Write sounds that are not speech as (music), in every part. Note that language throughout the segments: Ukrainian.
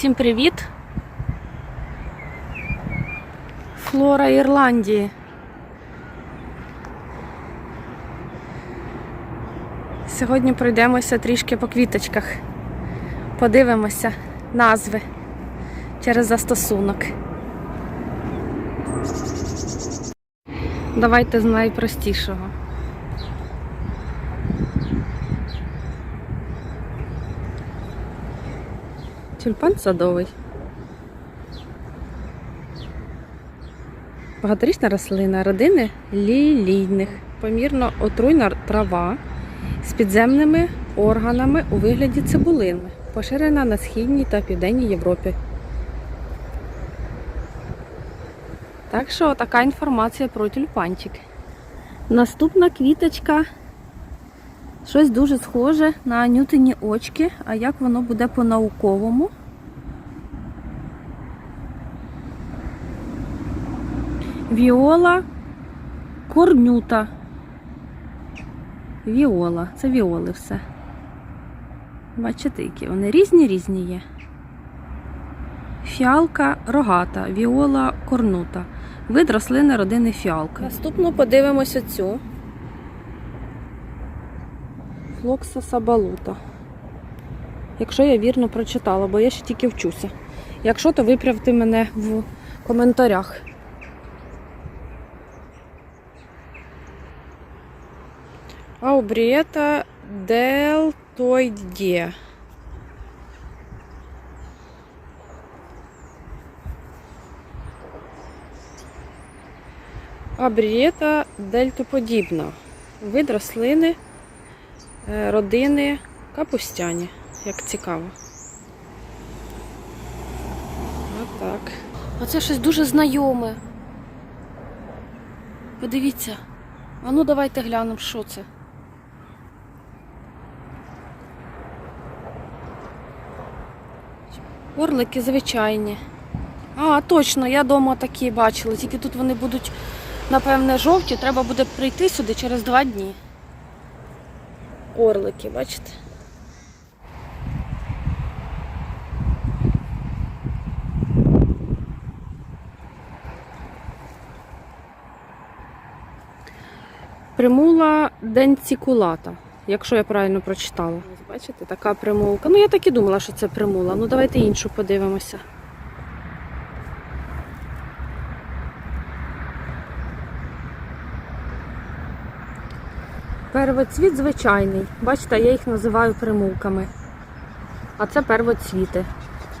Всім привіт! Флора Ірландії. Сьогодні пройдемося трішки по квіточках. Подивимося назви через застосунок. Давайте з найпростішого. Тюльпан садовий. Багаторічна рослина родини лілійних. Помірно отруйна трава з підземними органами у вигляді цибулини, поширена на східній та південній Європі. Так що така інформація про тюльпанчик. Наступна квіточка. Щось дуже схоже на нютині очки, а як воно буде по-науковому. Віола корнюта. Віола. Це віоли все. Бачите, які вони різні різні є. Фіалка рогата, віола корнута. Вид рослини родини фіалка. Наступно подивимося цю. Флокса сабалута. Якщо я вірно прочитала, бо я ще тільки вчуся. Якщо, то виправте мене в коментарях. Аубрієта делтойдє. Абрієта дельтоподібна. Вид рослини родини капустяні, як цікаво. Отак. Оце щось дуже знайоме. Подивіться. А ну давайте глянемо, що це. Орлики звичайні. А, точно, я вдома такі бачила, тільки тут вони будуть, напевне, жовті, треба буде прийти сюди через два дні. Орлики, бачите? Примула денцікулата, якщо я правильно прочитала. Бачите, така примулка. Ну, я так і думала, що це примула. Ну, давайте іншу подивимося. Первоцвіт звичайний. Бачите, я їх називаю примулками. А це первоцвіти,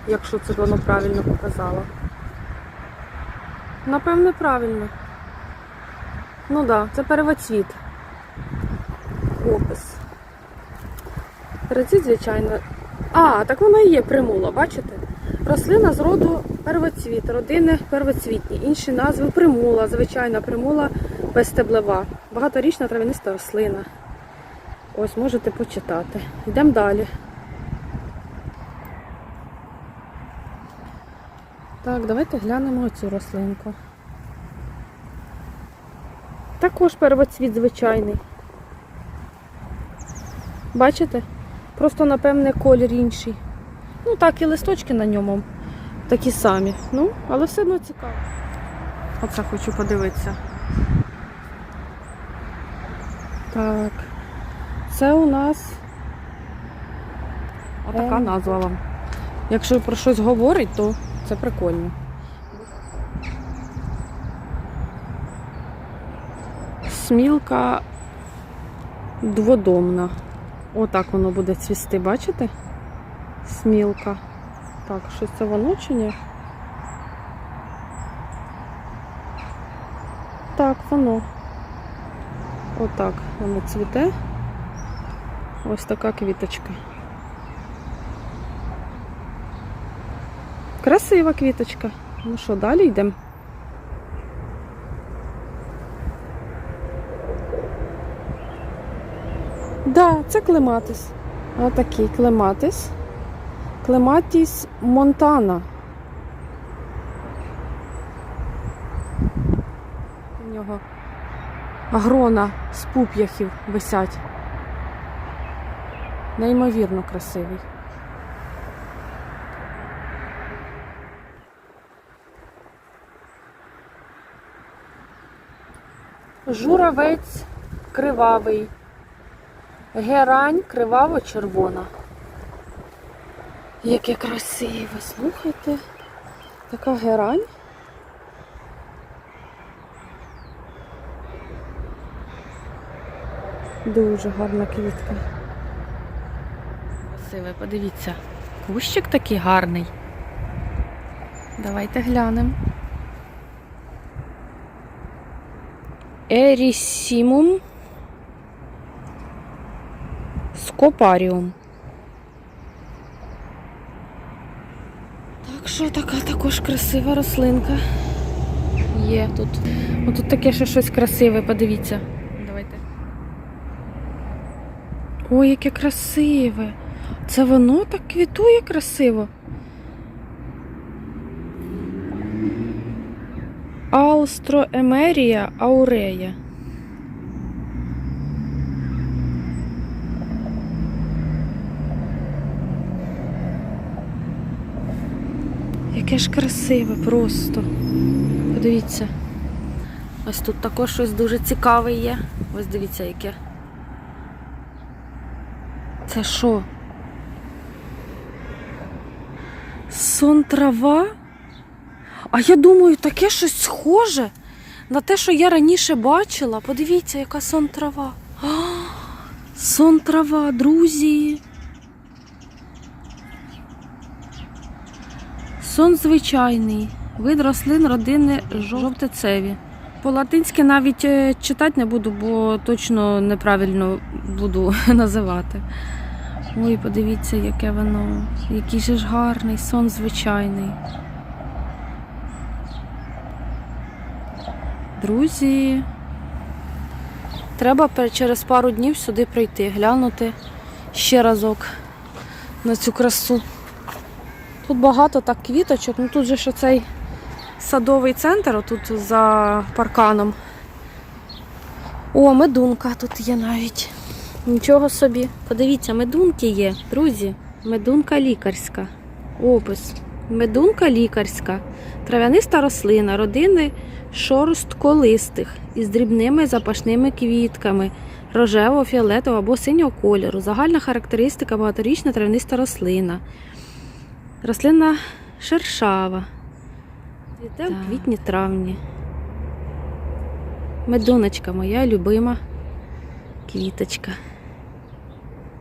якщо це воно правильно показало. Напевне, правильно. Ну так, да, це первоцвіт. Опис. Первоцвіт, звичайно. А, так вона і є примула, бачите? Рослина з роду первоцвіт, родини первоцвітні. Інші назви примула, звичайна примула безстеблева. Багаторічна травяниста рослина. Ось можете почитати. Йдемо далі. Так, давайте глянемо цю рослинку. Також первоцвіт звичайний. Бачите? Просто, напевне, колір інший. Ну так, і листочки на ньому такі самі. Ну, але все одно цікаво. Оце хочу подивитися. Так. Це у нас отака Ем. назва вам. Якщо про щось говорить, то це прикольно. Смілка дводомна. Отак воно буде цвісти, бачите? Смілка. Так, що це воно чи ні? Так, воно. Отак воно цвіте. Ось така квіточка. Красива квіточка. Ну що, далі йдемо? Да, це клематис. Отакий клематис. Клематіс Монтана. У нього грона з пуп'яхів висять. Неймовірно красивий. Журавець кривавий, герань криваво-червона. Яке красиве, слухайте, така герань. Дуже гарна квітка. Красиве, подивіться. Кущик такий гарний. Давайте глянемо. Ерісімум скопаріум. Так що така також красива рослинка. Є тут. О, тут таке ще щось красиве, подивіться. Давайте. Ой, яке красиве. Це воно так квітує красиво. Алстроемерія аурея. Яке ж красиве просто. Подивіться. Ось тут також щось дуже цікаве є. Ось дивіться, яке. Це що? Сон трава? А я думаю, таке щось схоже на те, що я раніше бачила. Подивіться, яка сон трава. А, сон трава, друзі. Сон звичайний. Вид рослин родини жовтицеві. По-латинськи навіть е, читати не буду, бо точно неправильно буду (laughs) називати. Ой, подивіться, яке воно. Який же ж гарний, сон звичайний. Друзі, треба через пару днів сюди прийти, глянути ще разок на цю красу. Тут багато так квіточок, ну тут же ж оцей садовий центр, отут за парканом. О, медунка тут є навіть. Нічого собі. Подивіться, медунки є, друзі. Медунка лікарська. Опис. Медунка лікарська. Трав'яниста рослина родини шорстколистих із дрібними запашними квітками рожево, фіолетового або синього кольору. Загальна характеристика багаторічна трав'яниста рослина. Рослина шершава. Цвіте в квітні-травні. Медуночка моя любима квіточка.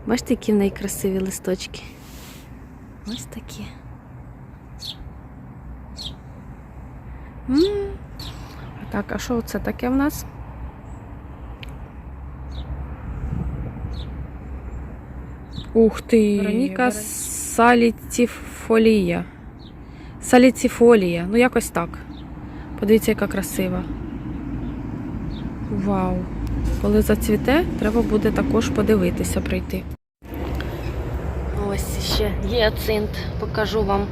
Бачите, які в неї красиві листочки. Ось такі. м Так, а що це таке в нас? Ух ти! Вероніка саліціфолія. Саліціфолія. Ну, якось так. Подивіться, яка красива. Вау! Коли зацвіте, треба буде також подивитися, прийти. Ще гіацинт, покажу вам.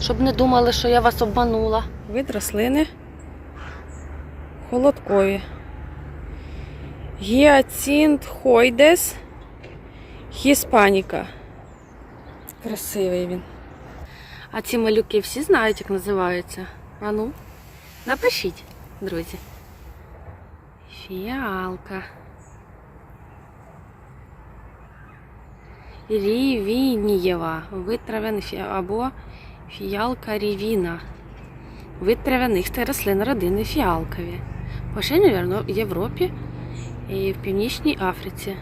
Щоб не думали, що я вас обманула. Вид рослини холодкові. Гіацинт хойдес хіспаніка. Красивий він. А ці малюки всі знають, як називаються. А ну, напишіть, друзі. Фіалка. Рівінієва. Вид трав'яних або фіалка рівіна. Вид трав'яних та рослин родини фіалкові. Поширені в Європі і в Північній Африці.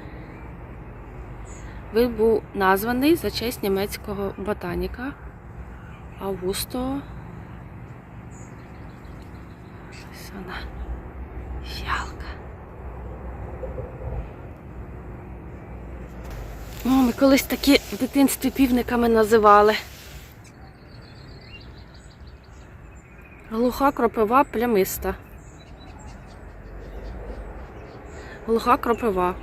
Вид був названий за честь німецького ботаніка Августо. Фіалка. О, ми колись такі в дитинстві півниками називали. Глуха кропива плямиста. Глуха кропива.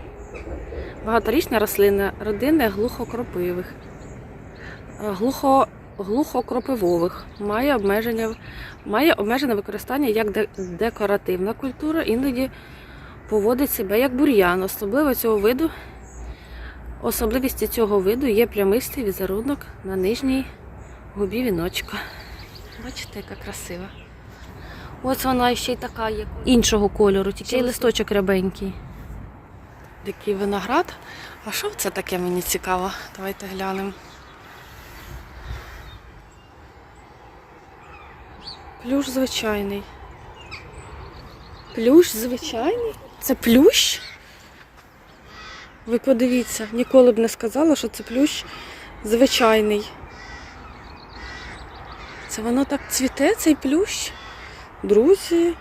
Багаторічна рослина родини глухокропивих. Е, Глухо, глухокропивових. Має обмеження, має обмежене використання як де- декоративна культура, іноді поводить себе як бур'ян. Особливо цього виду, особливістю цього виду є плямистий візерунок на нижній губі віночка. Бачите, яка красива. Ось вона ще й така є. Іншого кольору, тільки й листочок рябенький. Дикий виноград. А що це таке мені цікаво? Давайте глянемо. Плющ звичайний. Плющ звичайний? Це плющ? Ви подивіться, ніколи б не сказала, що це плющ звичайний. Це воно так цвіте, цей плющ? Друзі.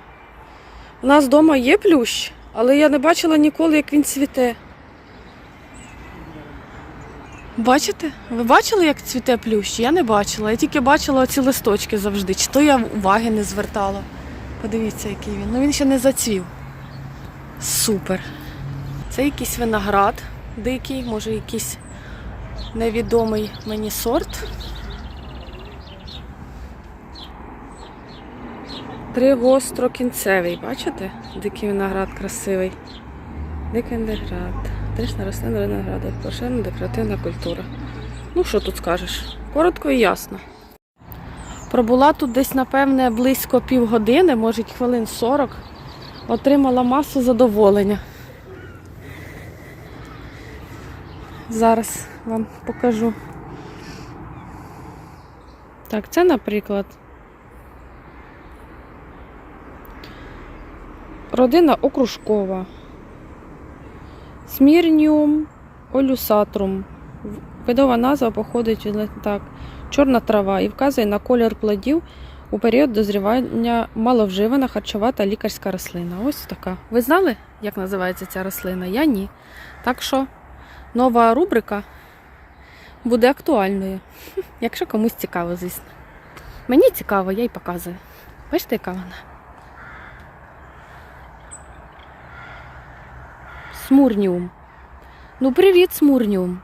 У нас вдома є плющ, але я не бачила ніколи, як він цвіте. Бачите? Ви бачили, як цвіте плющ? Я не бачила. Я тільки бачила оці листочки завжди. Чи то я уваги не звертала. Подивіться, який він. Ну він ще не зацвів. Супер. Це якийсь виноград дикий, може якийсь невідомий мені сорт. Тригострокінцевий, бачите? Дикий виноград красивий. Дикий виноград. Тришна рослина винограду. Поширена декоративна культура. Ну, що тут скажеш? Коротко і ясно. Пробула тут десь, напевне, близько півгодини, може хвилин 40. Отримала масу задоволення. Зараз вам покажу. Так, це, наприклад. Родина окружкова. Смірніум олюсатрум. Видова назва походить від так, чорна трава і вказує на колір плодів у період дозрівання маловживана харчова та лікарська рослина. Ось така. Ви знали, як називається ця рослина? Я ні. Так що нова рубрика буде актуальною. (laughs) Якщо комусь цікаво, звісно. Мені цікаво, я й показую. Бачите, яка вона? Смурніум. Ну, привіт, смурніум.